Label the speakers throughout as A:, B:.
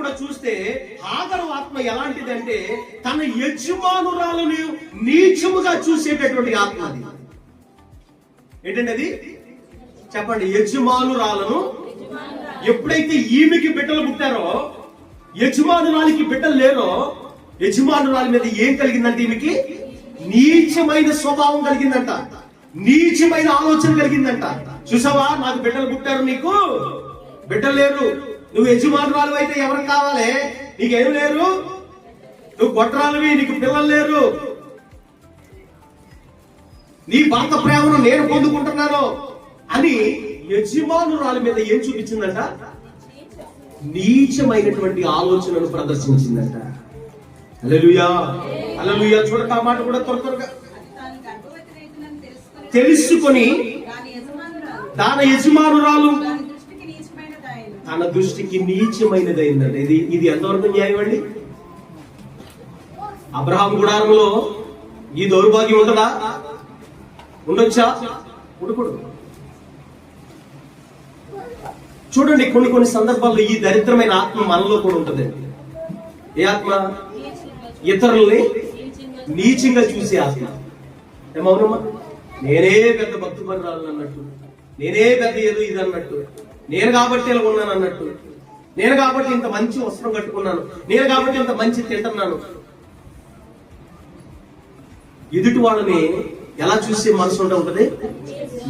A: కూడా చూస్తే ఆదరు ఆత్మ ఎలాంటిదంటే తన యజమానురాలను నీచముగా చూసేటటువంటి ఆత్మ అది. ఏంటండి అది చెప్పండి యజమానురాలను ఎప్పుడైతే ఈమెకి బిడ్డలు పుట్టారో యజమానురాలికి బిడ్డలు లేరో యజమానురాలి మీద ఏం కలిగిందంటే ఈమెకి? నీచమైన స్వభావం కలిగిందంట. నీచమైన ఆలోచన కలిగిందంట. చూసావా? నాకు బిడ్డలు పుట్టారు నీకు. బిడ్డలు లేరు. నువ్వు యజమానురాలు అయితే ఎవరికి కావాలి? నీకేం లేరు? నువ్వు గొట్టరాలువి నీకు పిల్లలు లేరు. నీ భర్త ప్రేమను నేను పొందుకుంటున్నాను అని యజమానురాలు మీద ఏం చూపించిందంట? నీచమైనటువంటి ఆలోచనను ప్రదర్శించిందంట. అలలుయా అలలుయా చూడక ఆ మాట కూడా త్వర త్వరగా.
B: తెలుసుకొని
A: తెలుసుకొని
B: దాని యజమానురాలు
A: దాని యజమానురాలు
B: దాని దృష్టికి నీచమైనదాయను
A: తన దృష్టికి నీచమైనదైందండి ఇది ఇది ఎంతవరకు న్యాయం అండి? అబ్రహాం గుడారంలో ఈ దౌర్భాగ్యం ఉండదా ఉండొచ్చా? ఉండకూడదు. చూడండి కొన్ని కొన్ని సందర్భాల్లో ఈ దరిద్రమైన ఆత్మ మనలో కూడా ఉంటుంది. ఏ ఆత్మ? ఇతరుల్ని నీచంగా చూసే ఆత్మ. ఏమవునమ్మా నేనే పెద్ద భక్తి పని అన్నట్టు. నేనే పెద్ద ఏదో ఇది అన్నట్టు. నేను కాబట్టి ఇలా ఉన్నాను అన్నట్టు. నేను కాబట్టి ఇంత మంచి వస్త్రం కట్టుకున్నాను. నేను కాబట్టి ఇంత మంచి తింటున్నాను. ఎదుటి వాళ్ళని ఎలా చూసే మనసు ఉంటే ఉంటది?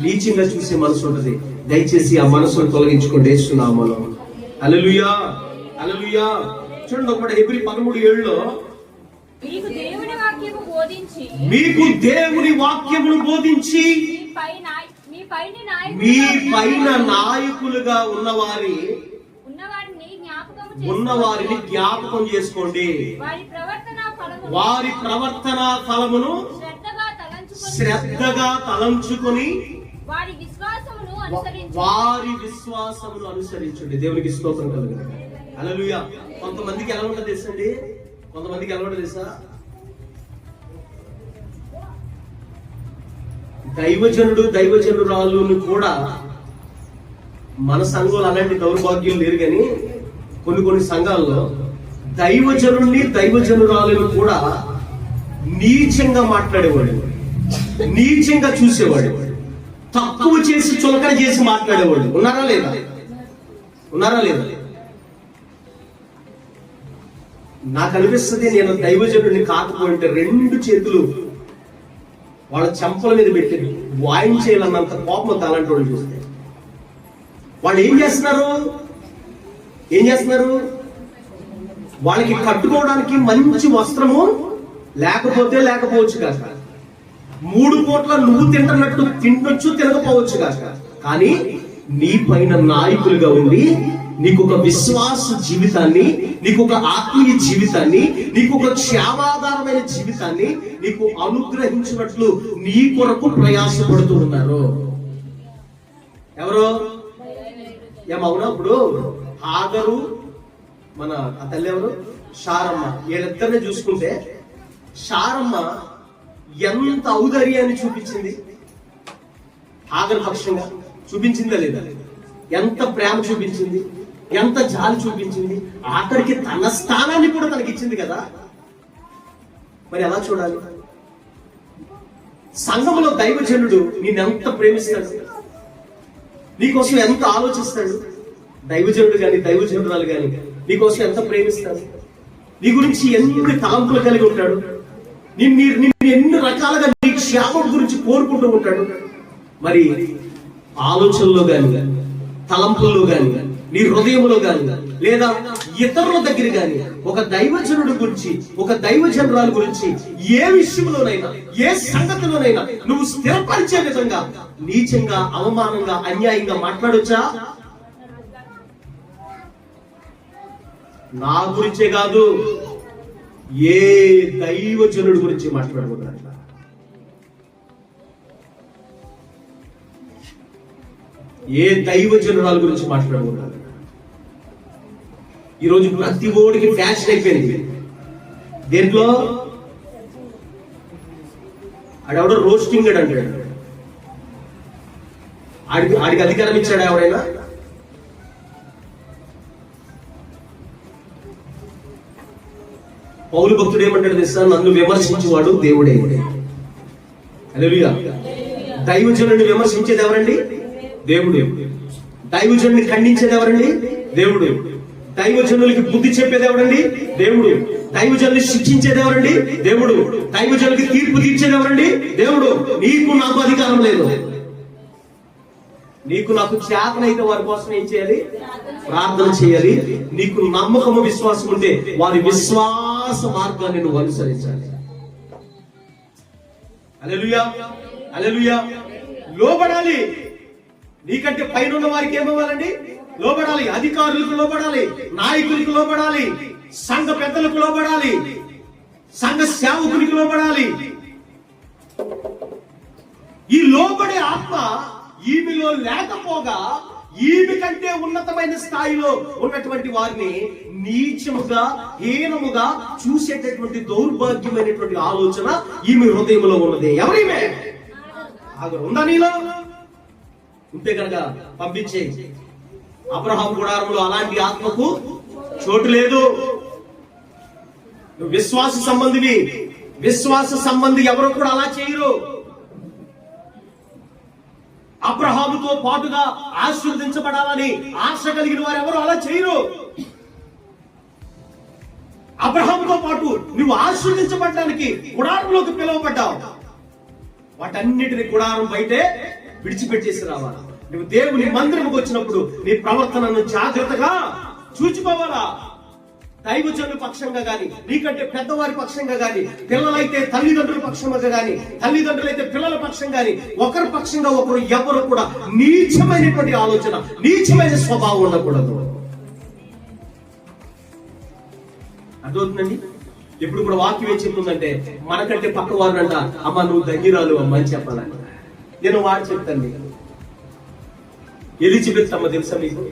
A: నీచంగా చూసే మనసు ఉంటది. దయచేసి ఆ మనసును తొలగించుకోండి వేస్తున్నామలో అలలుయా అలలుయా చూడండి ఒకటి ఎబ్రి పదమూడు ఏళ్ళలో
C: మీకు దేవుని వాక్యము బోధించి
A: మీకు దేవుని వాక్యమును బోధించి
C: మీ పైన నాయకులుగా
A: ఉన్నవారి
C: ఉన్నవారిని
A: జ్ఞాపకం చేసుకోండి.
C: వారి ప్రవర్తన ఫలము
A: వారి ప్రవర్తన ఫలమును
C: శ్రద్ధగా తలంచుకొని వారి విశ్వాసమును
A: అనుసరించండి. దేవునికి స్తోత్రం కలుగును. హల్లెలూయా. కొంతమందికి ఎలా ఉంటుంది తెలుసండి కొంతమందికి ఎలా ఉంటుంది తెలుసా? దైవజనుడు దైవజనురాలును కూడా మన సంఘంలో అలాంటి దౌర్భాగ్యం లేరు కానీ కొన్ని కొన్ని సంఘాల్లో దైవజనుడిని దైవజనురాలను కూడా నీచంగా మాట్లాడేవాడు. నీచంగా చూసేవాడు. తక్కువ చేసి చులకన చేసి మాట్లాడేవాడు. ఉన్నారా లేదా? ఉన్నారా లేదా? నాకు అనిపిస్తుంది నేను దైవజనుడిని కాకపోయింటే రెండు చేతులు వాళ్ళ చెంపల మీద పెట్టి వాయించేయాలన్నంత కోపం అలాంటి వాళ్ళు చూస్తే. వాళ్ళు ఏం చేస్తున్నారు? ఏం చేస్తున్నారు? వాళ్ళకి కట్టుకోవడానికి మంచి వస్త్రము లేకపోతే లేకపోవచ్చు కాక. మూడు కోట్ల నువ్వు తింటున్నట్టు తింటొచ్చు తినకపోవచ్చు కాక. కానీ నీ పైన నాయకులుగా ఉండి నీకు ఒక విశ్వాస జీవితాన్ని నీకు ఒక ఆత్మీయ జీవితాన్ని నీకు ఒక క్షేమాధారమైన జీవితాన్ని నీకు అనుగ్రహించినట్లు నీ కొరకు ప్రయాసపడుతూ ఉన్నారు. ఎవరు? ఏమవునా ఇప్పుడు హాగరు మన ఆ తల్లి ఎవరు? షారమ్మ. వీళ్ళిద్దరిని చూసుకుంటే షారమ్మ ఎంత ఔదర్యాన్ని చూపించింది? హాగరు పక్షంగా చూపించిందా లేదా? ఎంత ప్రేమ చూపించింది? ఎంత జాలి చూపించింది? ఆఖరికి తన స్థానాన్ని కూడా తనకిచ్చింది కదా? మరి ఎలా చూడాలి? సంఘంలో దైవజనుడు నిన్నెంత ప్రేమిస్తాడు? నీకోసం ఎంత ఆలోచిస్తాడు? దైవజనుడు కానీ దైవజనురాలు కానీ నీకోసం ఎంత ప్రేమిస్తాడు? నీ గురించి ఎన్ని తలంపులు కలిగి ఉంటాడు? నిన్ను నిన్ను ఎన్ని రకాలుగా నీ క్షేమం గురించి కోరుకుంటూ ఉంటాడు? మరి ఆలోచనలో గాని తలంపుల్లో కానీ నీ హృదయంలో గాని లేదా ఇతరుల దగ్గర గాని ఒక దైవజనుడి గురించి ఒక దైవజనురాలు గురించి ఏ విషయంలోనైనా ఏ సంగతిలోనైనా నువ్వు స్థిరపరిచే విధంగా నీచంగా అవమానంగా అన్యాయంగా మాట్లాడొచ్చా? నా గురించే కాదు ఏ దైవజనుడి గురించి మాట్లాడకూడదు అట్లా ఏ దైవజనురాల గురించి మాట్లాడకూడదు. ఈరోజు ప్రతి ఓడికి ఫ్యాషన్ అయిపోయింది. దేంట్లో? ఆడెవడో రోస్టింగ్ అంటాడు. ఆడికి ఆడికి అధికారం ఇచ్చాడు ఎవరైనా పౌలు భక్తుడు ఏమంటాడు తెలుసా? నన్ను విమర్శించేవాడు దేవుడే. హల్లెలూయా దైవజనుడిని విమర్శించేది ఎవరండి? దేవుడు. దైవజనుడిని ఖండించేది ఎవరండి? దేవుడు. దైవజనులకి బుద్ధి చెప్పేది ఎవరండి? దేవుడు. దైవజనులు శిక్షించేది ఎవరండి? దేవుడు. దైవజనులకి తీర్పు తీర్చేది ఎవరండి? దేవుడు. నీకు నాకు అధికారం లేదు. నీకు నాకు చేతనైతే వారి కోసం ఏం చేయాలి? ప్రార్థన చేయాలి. నీకు నమ్మకము విశ్వాసం ఉంటే వారి విశ్వాస మార్గాన్ని నువ్వు అనుసరించాలి. అలెలుయా. అలెలుయా. లోబడాలి. నీకంటే పైన ఉన్న వారికి ఏమవ్వాలండి? లోబడాలి. అధికారులకు లోబడాలి. నాయకులకు లోబడాలి. సంఘ పెద్దలకు లోబడాలి. సంఘ సేవకునికి లోబడాలి. ఈ లోబడే ఆత్మ ఈమెలో లేకపోగా ఈమె కంటే ఉన్నతమైన స్థాయిలో ఉన్నటువంటి వారిని నీచముగా హీనముగా చూసేటటువంటి దౌర్భాగ్యమైనటువంటి ఆలోచన ఈమె హృదయంలో ఉన్నది. ఎవరిమే ఉందా నీలో? ఉంటే కనుక పంపించే. అబ్రహాం గుడారంలో అలాంటి ఆత్మకు చోటు లేదు. విశ్వాస సంబంధివి. విశ్వాస సంబంధి ఎవరు కూడా అలా చేయరు. అబ్రహాముతో పాటుగా ఆశీర్వదించబడాలని ఆశ కలిగిన వారు ఎవరు అలా చేయరు. అబ్రహాముతో పాటు నువ్వు ఆశీర్వదించబడడానికి గుడారంలోకి పిలువబడ్డావు. వాటన్నిటిని గుడారం బయటే విడిచిపెట్టేసి రావాలా నువ్వు దేవుని మందిరంకి వచ్చినప్పుడు నీ ప్రవర్తనను జాగ్రత్తగా చూచుకోవాలా? దైవజనుల పక్షంగా గాని నీకంటే పెద్దవారి పక్షంగా గాని పిల్లలైతే తల్లిదండ్రుల పక్షంగా గాని తల్లిదండ్రులైతే పిల్లల పక్షం గాని ఒకరి పక్షంగా ఒకరు ఎవరు కూడా నీచమైనటువంటి ఆలోచన నీచమైన స్వభావం ఉండకూడదు. అర్థమవుతుందండి? ఇప్పుడు కూడా వాక్యం ఏం చెప్తుందంటే మనకంటే పక్క వారు అమ్మ నువ్వు దగ్గిరాలు అమ్మ అని చెప్పాలని. నేను వాడు చెప్తాను మీకు ఎలిజబెత్ అమ్మ తెలుసా మీకు?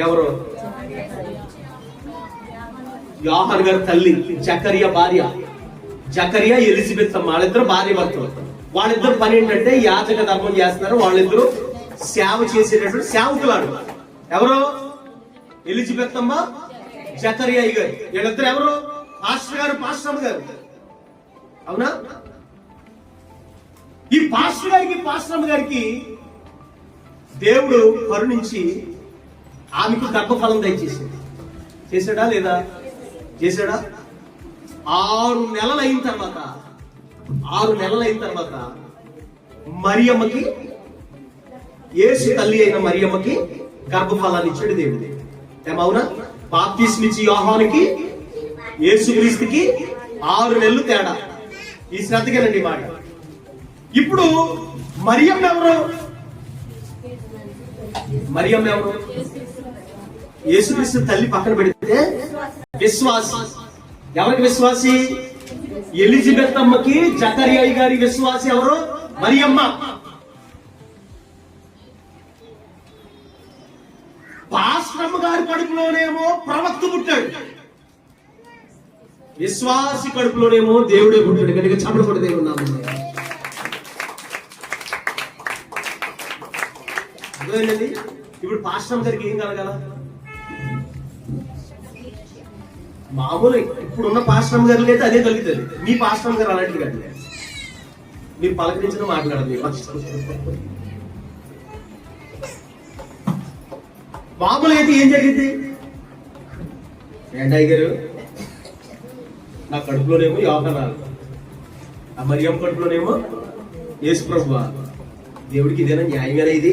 A: ఎవరు? యోహాన్ గారి తల్లి జకరియా భార్య. జకరియా ఎలిజబెత్ అమ్మ వాళ్ళిద్దరు భార్య భర్తలు. వాళ్ళిద్దరు పని ఏంటంటే యాచక ధర్మం చేస్తున్నారు. వాళ్ళిద్దరు సేవ చేసేటటువంటి సేవకులాడు. ఎవరు? ఎలిజబెత్ అమ్మ జకరియా గారు. వీళ్ళిద్దరు ఎవరు? పాస్టర్ గారు పాస్టర్ గారు. అవునా? పాస్టర్ గారికి పాస్టర్ గారికి దేవుడు కరుణించి ఆమెకు గర్భఫలం దయచేసింది చేశాడా లేదా? చేశాడా? ఆరు నెలలు అయిన తర్వాత ఆరు నెలలు అయిన తర్వాత మరియమ్మకి ఏసు తల్లి అయిన మరియమ్మకి గర్భఫలాన్ని ఇచ్చాడు దేవుడు. ఏమవునా నుంచి యోహానికి యేసు క్రీస్తుకి ఆరు నెలలు తేడా. ఈ శ్రద్ధకేనండి మాట. ఇప్పుడు మరియమ్మ ఎవరు? మరియమ్మ ఎవరు? యేసుక్రీస్తు తల్లి పక్కన పెడితే విశ్వాస. ఎవరికి విశ్వాసి? ఎలిజబెత్ అమ్మకి జకర్యాయి గారి విశ్వాసి ఎవరు? మరియమ్మ. పాశ్రమ గారి కడుపులోనేమో ప్రవక్త పుట్టాడు. విశ్వాసి కడుపులోనేమో దేవుడే పుట్టాడు. కనుక చప్పడు దేవుడు నామం అర్థమైందండి? ఇప్పుడు పాస్టర్ గారికి ఏం కలగాల మామూలు ఇప్పుడున్న పాశ్రమ గారు అయితే అదే కలుగుతుంది మీ పాశ్రమ గారు అలాంటిది కాదు. మీరు పలకరించిన మాట్లాడదు మామూలు అయితే ఏం జరిగింది? ఏంటయ్య గారు నా కడుపులోనేమో యోగనాలు ఆ మరియం కడుపులోనేమో యేసు ప్రభు దేవుడికి ఇదేనా న్యాయంగానే ఇది?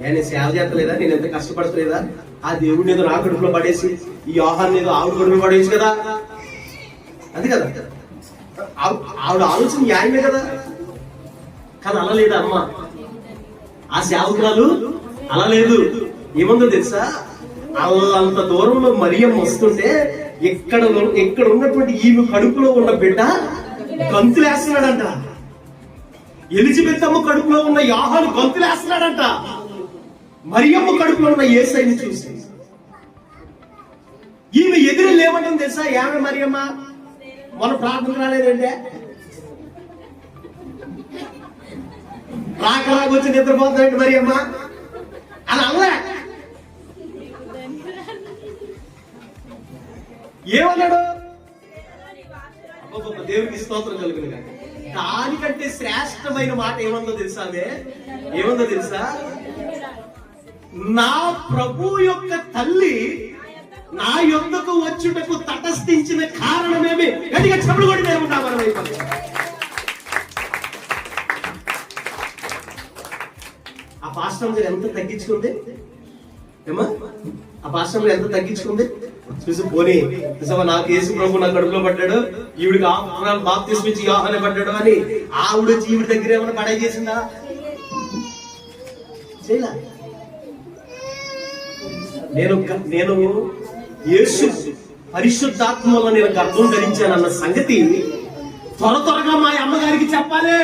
A: నేను సేవ చేస్తలేదా? నేను ఎంత కష్టపడతలేదా? ఆ దేవుడిని ఏదో నా కడుపులో పడేసి ఈ ఆహారం ఏదో ఆవిడ కడుపులో పడేసి కదా? అది కదా. ఆవిడ ఆలోచన న్యాయమే కదా. కానీ అలా లేదా అమ్మ. ఆ సేవకురాలు అలా లేదు. ఏముందో తెలుసా? అల్లంత దూరంలో మరియం వస్తుంటే ఇక్కడ ఉన్న- ఇక్కడ ఉన్నటువంటి ఈమె కడుపులో ఉన్న బిడ్డ గంతులేస్తున్నాడంట. ఎలిజబెత్ అమ్మ కడుపులో ఉన్న యాహాలు గంతులేస్తున్నాడంట. మరియమ్మ కడుపులో ఉన్న ఏసైని చూసి ఈమె ఎదురు లేవటం తెలుసా? ఏమే మరియమ్మ? మన ప్రార్థన రాలేదంటే? రాకలాగా వచ్చి నిద్రపోతాడు మరియమ్మ. అలా అవ్వలే ఏమన్నాడు? దేవుడికి దేవునికి స్తోత్రం కలుగును దానికంటే శ్రేష్టమైన మాట ఏమందో తెలుసా అదే? ఏమందో తెలుసా? నా ప్రభు యొక్క తల్లి నా యొక్కకు వచ్చుటకు తటస్థించిన కారణమేమి? గట్టిగా చెప్పుడు కూడా దేవుడా ఆ పాస్టర్ ఎంత తగ్గించుకుంది? ఏమా ఆ పాస్టర్ ఎంత తగ్గించుకుంది? చూసి పోనీ. నిజమా నాకు యేసు ప్రభు నా కడుపులో పడ్డాడు ఈవిడికి ఆ బాప్ తీసుకొచ్చి పడ్డాడు అని ఆవిడ వచ్చి ఈవిడ దగ్గర ఏమైనా పడే చేసిందా చేయలే? నేను నేను యేసు పరిశుద్ధాత్మ వల్ల నేను గర్భం ధరించానన్న సంగతి త్వర త్వరగా మా అమ్మగారికి చెప్పాలి.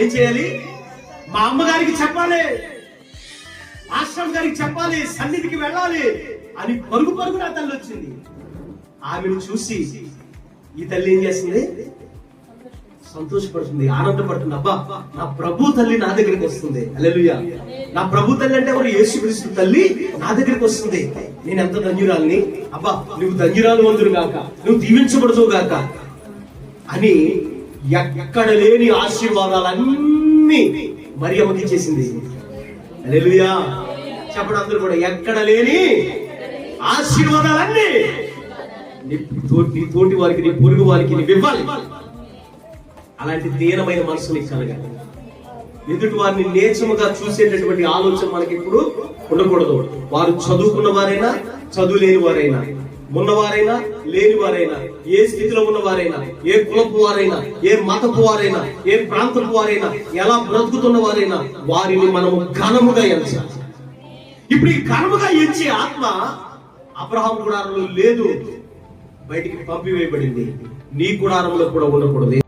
A: ఏం చేయాలి? మా అమ్మగారికి చెప్పాలి. ఆశ్రమం గారికి చెప్పాలి. సన్నిధికి వెళ్ళాలి అని పరుగు పరుగు నా తల్లి వచ్చింది. ఆమెను చూసి ఈ తల్లి ఏం చేస్తుంది? సంతోషపడుతుంది ఆనందపడుతుంది. అబ్బా నా ప్రభు తల్లి నా దగ్గరికి వస్తుంది. అల్లెలుయ్య నా ప్రభు తల్లి అంటే ఎవరు? యేసుక్రీస్తు తల్లి నా దగ్గరికి వస్తుంది. నేను ఎంత ధన్యురాల్ని? అబ్బా నువ్వు ధన్యురాలు వంతుడు గాక నువ్వు దీవించబడుతూ గాక అని ఎక్కడ లేని ఆశీర్వాదాలన్నీ మరి అమ్మకి చేసింది చెప్పడం అందరూ కూడా ఎక్కడ లేని ఆశీర్వాదాలన్నీ నీ తోటి వారికి నీ పొరుగు వారికి ఇవ్వాలి. అలాంటి దీనమైన మనసు నీకు కలగాలి. ఎదుటి వారిని నేచముగా చూసేటటువంటి ఆలోచన మనకి ఇప్పుడు ఉండకూడదు. వారు చదువుకున్న వారైనా చదువు లేని వారైనా ఉన్నవారైనా లేని వారైనా ఏ స్థితిలో ఉన్నవారైనా ఏ కులపు వారైనా ఏ మతపు వారైనా ఏ ప్రాంతపు వారైనా ఎలా బ్రతుకుతున్న వారైనా వారిని మనము ఘనముగా ఎంచాలి. ఇప్పుడు ఈ ఘనముగా ఎంచే ఆత్మ అబ్రహాం గుడారంలో లేదు. బయటికి పంపివేయబడింది. నీ గుడారంలో కూడా ఉండకూడదు.